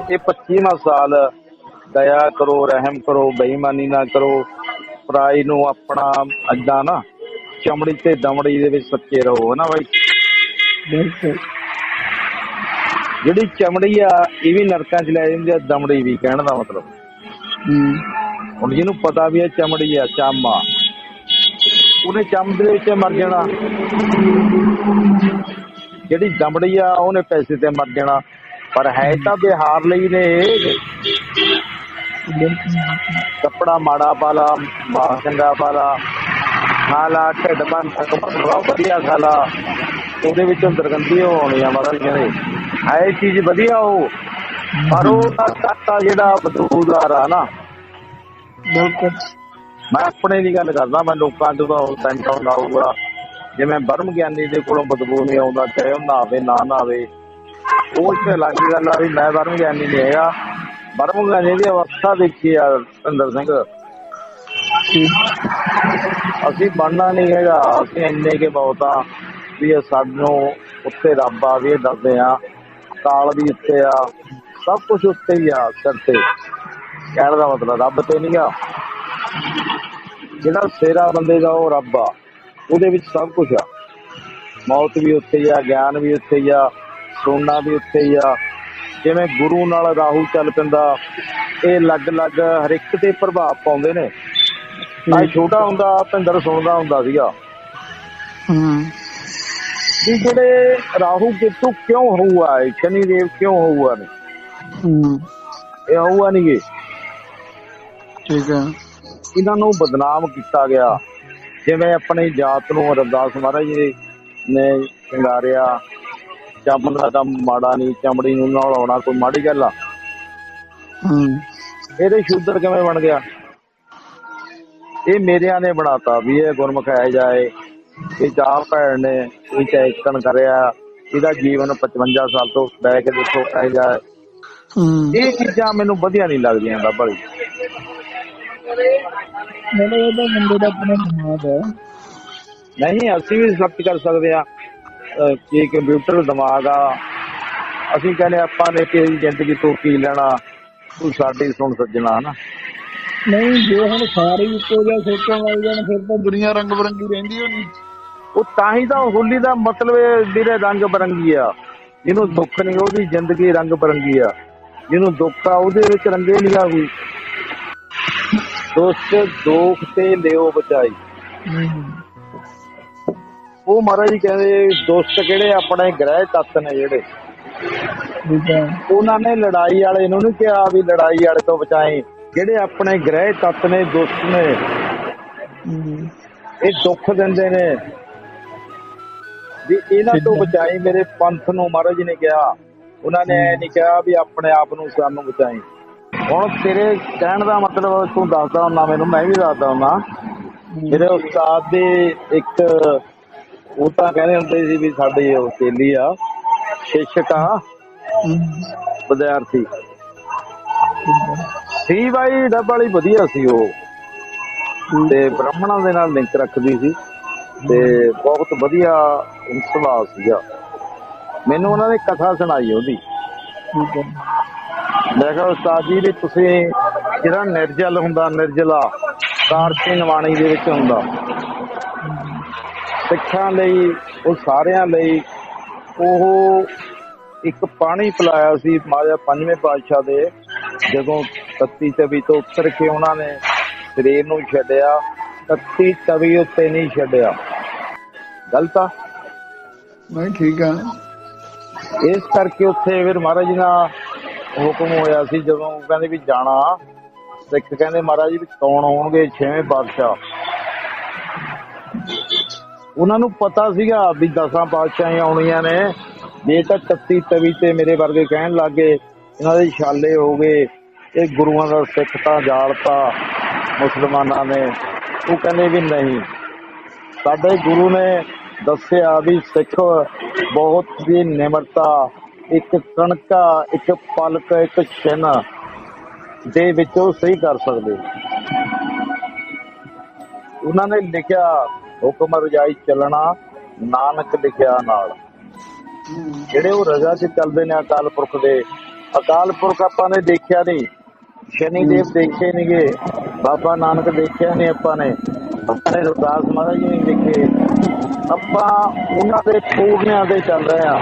ਇਹ 25ਵਾਂ ਸਾਲ ਦਇਆ ਕਰੋ ਰਹਿਮ ਕਰੋ ਬੇਈਮਾਨੀ ਨਾ ਕਰੋ। ਪਰਾਈ ਨੂੰ ਆਪਣਾ ਅੱਡਾ ਨਾ ਚਮੜੀ ਤੇ ਦਮੜੀ ਦੇ ਵਿੱਚ ਸੱਚੇ ਰਹੋ ਨਾ ਬਾਈ? ਬਿਲਕੁਲ। ਜਿਹੜੀ ਚਮੜੀ ਆ ਇਹ ਵੀ ਨਰਕਾਂ 'ਚ ਲੈ ਜਾਂਦੀ ਆ ਦਮੜੀ ਵੀ ਕਹਿਣ ਦਾ ਮਤਲਬ। ਹੁਣ ਜਿਹਨੂੰ ਪਤਾ ਵੀ ਇਹ ਚਮੜੀ ਆ ਚੰਮ ਆ ਉਹਨੇ ਚੰਮ ਦੇ ਵਿੱਚ ਮਰ ਜਾਣਾ। ਜਿਹੜੀ ਦਮੜੀ ਆ ਉਹਨੇ ਪੈਸੇ ਤੇ ਮਰ ਜਾਣਾ। ਪਰ ਹੈ ਤਾਂ ਬਿਹਾਰ ਲਈ ਨੇ। ਕੱਪੜਾ ਮਾੜਾ ਪਾਲਾ ਬਾਹ ਚੰਗਾ ਪਾਲਾ ਖਾਲਾ ਢਿੱਡ ਬਨ ਤੱਕ ਵਧੀਆ ਖਾਲਾ ਉਹਦੇ ਵਿੱਚੋਂ ਦਰਗੰਦੀ ਹੋਣੀ ਆ ਮਹਾਰਾਜ ਕਹਿੰਦੇ। ਹੈ ਚੀਜ਼ ਵਧੀਆ ਉਹ। ਪਰ ਉਹ ਤਾਂ ਜਿਹੜਾ ਬਦਬੂਦਾਰ ਆ ਨਾ। ਬਿਲਕੁਲ। ਮੈਂ ਆਪਣੇ ਦੀ ਗੱਲ ਕਰਦਾ ਮੈਂ ਲੋਕਾਂ ਤੋਂ ਤਾਂ ਸੈਂਟ ਆਉਂਦਾ ਹੋਊਗਾ। ਜਿਵੇਂ ਬਰਮ ਗਿਆਨੀ ਦੇ ਕੋਲੋਂ ਬਦਬੂ ਨਹੀਂ ਆਉਂਦਾ ਚਾਹੇ ਉਹ ਨਾਵੇ ਨਾ ਨਾਵੇ ਉਹ ਤੇ ਅਲੱਗ ਗੱਲ ਆ ਵੀ ਮੈਂ ਵਰਮ ਗਿਆਨੀ ਨਹੀਂ ਹੈਗਾ। ਬਰਮ ਗਿਆਨੀ ਦੀ ਅਵਸਥਾ ਦੇਖੀ ਆ ਅੰਦਰ ਸਿੰਘ। ਅਸੀਂ ਬਣਨਾ ਨਹੀਂ ਹੈਗਾ, ਅਸੀਂ ਇੰਨੇ ਕੇ ਬਹੁਤ ਵੀ ਇਹ ਸਾਨੂੰ ਉੱਤੇ ਰੱਬ ਆ, ਵੀ ਦੱਸਦੇ ਆ। ਕਾਲ ਵੀ ਉੱਤੇ ਆ, ਸਭ ਕੁਝ ਉੱਤੇ ਹੀ ਆ ਸਿਰ ਤੇ। ਕਹਿਣ ਦਾ ਮਤਲਬ ਰੱਬ ਤੇ ਨਹੀਂਗਾ ਜਿਹੜਾ ਸੇਰਾ ਬੰਦੇ ਦਾ ਉਹ ਰੱਬ ਆ, ਉਹਦੇ ਵਿੱਚ ਸਭ ਕੁਝ ਆ। ਮੌਤ ਵੀ ਉੱਥੇ ਹੀ ਆ, ਗਿਆਨ ਵੀ ਉੱਥੇ ਹੀ ਆ। ਸੋਨਾ ਵੀ ਉੱਥੇ ਹੀ ਆ। ਜਿਵੇਂ ਗੁਰੂ ਨਾਲ ਰਾਹੂ ਚੱਲ ਪੈਂਦਾ ਇਹ ਅਲੱਗ-ਅਲੱਗ ਹਰ ਇੱਕ ਤੇ ਪ੍ਰਭਾਵ ਪਾਉਂਦੇ ਨੇ। ਆ ਛੋਟਾ ਹੁੰਦਾ ਭਿੰਦਰ ਸੁਣਦਾ ਹੁੰਦਾ ਸੀਗਾ। ਹੂੰ। ਵੀ ਜਿਹੜੇ ਰਾਹੂ ਕਿਤੋਂ ਕਿਉਂ ਹੋਊਆ ਹੈ ਸ਼ਨੀ ਦੇਵ ਕਿਉਂ ਹੋਊਆ ਨੇ? ਹੂੰ। ਇਹ ਹੋਊਆ ਨਹੀਂ ਗੇ ਠੀਕ ਹੈ ਇਹਨਾਂ ਨੂੰ ਬਦਨਾਮ ਕੀਤਾ ਗਿਆ। ਜਿਵੇਂ ਆਪਣੀ ਜਾਤ ਨੂੰ ਰਵਿਦਾਸ ਮਹਾਰਾਜ ਜੀ ਨੇ ਸ਼ਿੰਗਾਰਿਆ ਚੰਮ ਦਾ ਮਾੜਾ ਨਹੀਂ ਚਮੜੀ ਨੂੰ ਨਲਾਉਣਾ ਕੋਈ ਮਾੜੀ ਗੱਲ ਆ। ਹੂੰ। ਇਹਦੇ ਸ਼ੂਦਰ ਕਿਵੇਂ ਬਣ ਗਿਆ? ਇਹ ਮੇਰਿਆਂ ਨੇ ਬਣਾਤਾ ਵੀ ਇਹ ਗੁਰਮੁਖ ਹੈ ਜਾਏ ਇਹ ਚਾਰ ਭੈਣ ਨੇ ਇਹ ਚੈਕਨ ਕਰਿਆ ਇਹਦਾ ਜੀਵਨ 55 ਸਾਲ ਤੋਂ ਬੈ ਕੇ ਦੇਖੋ ਹੈ ਜਾਏ। ਹੂੰ। ਇਹ ਚੀਜ਼ਾਂ ਮੈਨੂੰ ਵਧੀਆ ਨਹੀਂ ਲੱਗਦੀਆਂ ਦਾ ਭਲੀ ਮੈਨੂੰ ਇਹਦਾ ਮੁੰਡੇ ਦਾ ਆਪਣਾ ਦਿਮਾਗ ਹੈ। ਨਹੀਂ ਅਸੀਂ ਵੀ ਸਖਤ ਕਰ ਸਕਦੇ ਆ ਕਿ ਕੰਪਿਊਟਰ ਦਿਮਾਗ ਆ ਅਸੀਂ ਕਹਿੰਦੇ ਆਪਾਂ ਨੇ ਤੇਰੀ ਜ਼ਿੰਦਗੀ ਤੋਂ ਕੀ ਲੈਣਾ ਤੂੰ ਸਾਡੀ ਸੁਣ ਸੱਜਣਾ ਹਨਾ? ਨਹੀਂ ਜੇ ਹੁਣ ਸਾਰੇ ਇੱਕੋ ਜਿਹਾ ਸੋਚਣ ਲੱਗ ਜਾਣ ਫਿਰ ਤਾਂ ਦੁਨੀਆ ਰੰਗ ਬਰੰਗੀ ਰਹਿੰਦੀ ਹੋਣੀ। ਉਹ ਤਾਂ ਹੀ ਤਾਂ ਹੋਲੀ ਦਾ ਮਤਲਬ ਵੀਰੇ ਰੰਗ ਬਰੰਗੀ ਆ ਜਿਹਨੂੰ ਦੁੱਖ ਨਹੀਂ ਉਹਦੀ ਜ਼ਿੰਦਗੀ ਰੰਗ ਬਰੰਗੀ ਆ। ਜਿਹਨੂੰ ਦੁੱਖ ਆ ਉਹਦੇ ਵਿੱਚ ਰੰਗੇ ਨਹੀਂ ਆ ਕੋਈ। ਦੋਸਤ ਦੋਖ ਤੇ ਲਿਓ ਬਚਾਈ ਉਹ ਮਹਾਰਾਜ ਜੀ ਕਹਿੰਦੇ ਦੋਸਤ ਕਿਹੜੇ ਆਪਣੇ ਗ੍ਰਹਿ ਤੱਤ ਨੇ ਜਿਹੜੇ। ਉਹਨਾਂ ਨੇ ਲੜਾਈ ਵਾਲੇ ਨੂੰ ਨਹੀਂ ਕਿਹਾ ਵੀ ਲੜਾਈ ਵਾਲੇ ਤੋਂ ਬਚਾਏ ਜਿਹੜੇ ਆਪਣੇ ਗ੍ਰਹਿ ਤੱਤ ਨੇ ਦੁਸ਼ਟ ਨੇ ਇਹ ਦੁੱਖ ਦਿੰਦੇ ਨੇ। ਵੀ ਇਹਨਾਂ ਤੋਂ ਬਚਾਈ ਮੇਰੇ ਪੰਥ ਨੂੰ ਮਹਾਰਾਜ ਜੀ ਨੇ ਕਿਹਾ। ਉਹਨਾਂ ਨੇ ਨਹੀਂ ਕਿਹਾ ਵੀ ਆਪਣੇ ਆਪ ਨੂੰ ਸਾਨੂੰ ਬਚਾਈ। ਹੁਣ ਤੇਰੇ ਕਹਿਣ ਦਾ ਮਤਲਬ ਤੂੰ ਦੱਸਦਾ ਹੁੰਦਾ ਮੈਨੂੰ ਮੈਂ ਵੀ ਦੱਸਦਾ ਹੁੰਦਾ। ਮੇਰੇ ਉਸਤਾਦ ਦੇ ਇੱਕ ਉਹ ਤਾਂ ਕਹਿੰਦੇ ਹੁੰਦੇ ਸੀ ਵੀ ਸਾਡੇ ਉਹ ਆ, ਸ਼ਿਸ਼ਕ ਆ ਵਿਦਿਆਰਥੀ। ਸੀ ਬਾਈ, ਡੱਬ ਵਾਲੀ ਵਧੀਆ ਸੀ ਉਹ। ਤੇ ਬ੍ਰਾਹਮਣਾਂ ਦੇ ਨਾਲ ਲਿੰਕ ਰੱਖਦੀ ਸੀ। ਤੇ ਬਹੁਤ ਵਧੀਆ ਸੁਭਾਅ ਸੀਗਾ। ਮੈਨੂੰ ਉਹਨਾਂ ਨੇ ਕਥਾ ਸੁਣਾਈ ਉਹਦੀ। ਮੈਂ ਕਿਹਾ, ਉਸਤਾਦ ਜੀ, ਵੀ ਤੁਸੀਂ ਜਿਹੜਾ ਨਿਰਜਲ ਹੁੰਦਾ, ਨਿਰਜਲਾ ਕਾਰਤੀ ਨਿਵਾਣੀ ਦੇ ਵਿੱਚ ਹੁੰਦਾ ਸਿੱਖਾਂ ਲਈ ਉਹ ਸਾਰਿਆਂ ਲਈ ਉਹ ਇੱਕ ਪਾਣੀ ਪਿਲਾਇਆ ਸੀ ਮਾਇਆ ਪੰਜਵੇਂ ਪਾਤਸ਼ਾਹ ਦੇ ਜਦੋਂ ਤੱਤੀ ਤਵੀ ਤੋਂ ਉੱਤਰ ਕੇ ਉਹਨਾਂ ਨੇ ਸਰੀਰ ਨੂੰ ਛੱਡਿਆ ਤੱਤੀ ਤਵੀ ਉੱਤੇ ਨਹੀਂ ਛੱਡਿਆ। ਗਲਤ ਆ ਨਹੀਂ ਠੀਕ ਹੈ। ਇਸ ਕਰਕੇ ਉੱਥੇ ਫਿਰ ਮਹਾਰਾਜ ਜੀ ਦਾ ਹੁਕਮ ਹੋਇਆ ਸੀ ਜਦੋਂ ਕਹਿੰਦੇ ਵੀ ਜਾਣਾ ਸਿੱਖ ਕਹਿੰਦੇ ਮਹਾਰਾਜ ਜੀ ਵੀ ਕੌਣ ਆਉਣਗੇ ਛੇਵੇਂ ਪਾਤਸ਼ਾਹ। ਉਹਨਾਂ ਨੂੰ ਪਤਾ ਸੀਗਾ ਵੀ ਦਸਾਂ ਪਾਤਸ਼ਾਹਾਂ ਆਉਣੀਆਂ ਨੇ। ਜੇ ਤਾਂ ਤੱਤੀ ਤਵੀ ਤੇ ਮੇਰੇ ਵਰਗੇ ਕਹਿਣ ਲੱਗੇ ਇਹਨਾਂ ਦੇ ਛਾਲੇ ਹੋ ਗਏ, ਇਹ ਗੁਰੂਆਂ ਦਾ ਸਿੱਖ ਤਾਂ ਜਾਲਤਾ ਮੁਸਲਮਾਨਾਂ ਨੇ। ਉਹ ਕਹਿੰਦੇ ਵੀ ਨਹੀਂ। ਸਾਡੇ ਗੁਰੂ ਨੇ ਦੱਸਿਆ ਵੀ ਸਿੱਖ ਬਹੁਤ ਹੀ ਨਿਮਰਤਾ, ਇੱਕ ਕਣਕਾ, ਇੱਕ ਪਲਕ, ਇੱਕ ਛਿਨ ਦੇ ਵਿੱਚੋਂ ਸਹੀ ਕਰ ਸਕਦੇ। ਉਹਨਾਂ ਨੇ ਲਿਖਿਆ ਹੁਕਮ ਰਜਾਈ ਚੱਲਣਾ ਨਾਨਕ ਲਿਖਿਆ ਨਾਲ। ਜਿਹੜੇ ਉਹ ਰਜ਼ਾ 'ਚ ਚੱਲਦੇ ਨੇ ਅਕਾਲ ਪੁਰਖ ਦੇ ਅਕਾਲ ਪੁਰਖ ਆਪਾਂ ਨੇ ਦੇਖਿਆ ਨਹੀਂ। ਸ਼ਨੀ ਦੇਵ ਦੇਖੇ ਨਹੀਂਗੇ ਬਾਬਾ ਨਾਨਕ ਦੇਖਿਆ ਨਹੀਂ ਆਪਾਂ ਨੇ। ਆਪਾਂ ਨੇ ਰਵਿਦਾਸ ਮਹਾਰਾਜ ਜੀ ਨਹੀਂ ਦੇਖੇ। ਆਪਾਂ ਉਹਨਾਂ ਦੇ ਪੂਰਨਿਆਂ ਦੇ ਚੱਲ ਰਹੇ ਆ